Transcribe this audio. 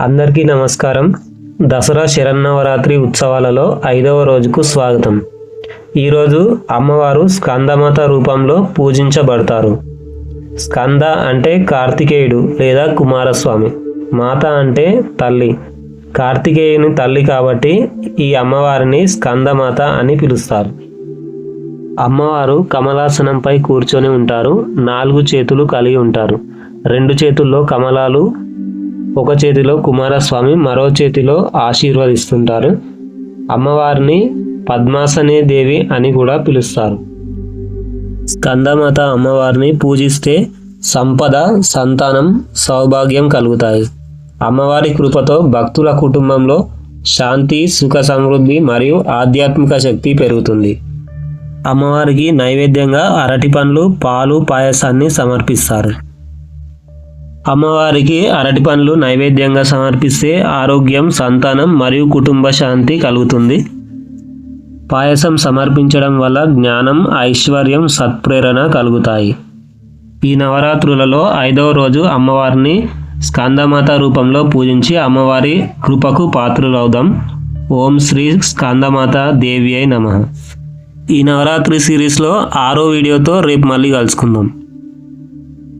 అందరికీ నమస్కారం. దసరా శరన్నవరాత్రి ఉత్సవాలలో ఐదవ రోజుకు స్వాగతం. ఈరోజు అమ్మవారు స్కందమాత రూపంలో పూజించబడతారు. స్కంద అంటే కార్తికేయుడు లేదా కుమారస్వామి మాత అంటే తల్లి. కార్తికేయుని తల్లి కాబట్టి ఈ అమ్మవారిని స్కందమాత అని పిలుస్తారు. అమ్మవారు కమలాసనంపై కూర్చొని ఉంటారు నాలుగు చేతులు కలిగి ఉంటారు. రెండు చేతుల్లో కమలాలు ఒక చేతిలో కుమారస్వామి మరో చేతిలో ఆశీర్వదిస్తుంటారు. అమ్మవారిని పద్మాసనే దేవి అని కూడా పిలుస్తారు. స్కందమాత అమ్మవారిని పూజిస్తే సంపద సంతానం సౌభాగ్యం కలుగుతాయి. అమ్మవారి కృపతో భక్తుల కుటుంబంలో శాంతి సుఖ సమృద్ధి మరియు ఆధ్యాత్మిక శక్తి పెరుగుతుంది. అమ్మవారికి నైవేద్యంగా అరటి పండ్లు పాలు పాయసాన్ని సమర్పిస్తారు. అమ్మవారికి అరటి పండ్లు నైవేద్యంగా సమర్పిస్తే ఆరోగ్యం సంతానం మరియు కుటుంబ శాంతి కలుగుతుంది. పాయసం సమర్పించడం వల్ల జ్ఞానం ఐశ్వర్యం సత్ప్రేరణ కలుగుతాయి. ఈ నవరాత్రులలో ఐదవ రోజు అమ్మవారిని స్కందమాత రూపంలో పూజించి అమ్మవారి కృపకు పాత్రులవుదాం. ఓం శ్రీ స్కందమాత దేవి అయి నమ. ఈ నవరాత్రి సిరీస్లో ఆరో వీడియోతో రేపు మళ్ళీ కలుసుకుందాం.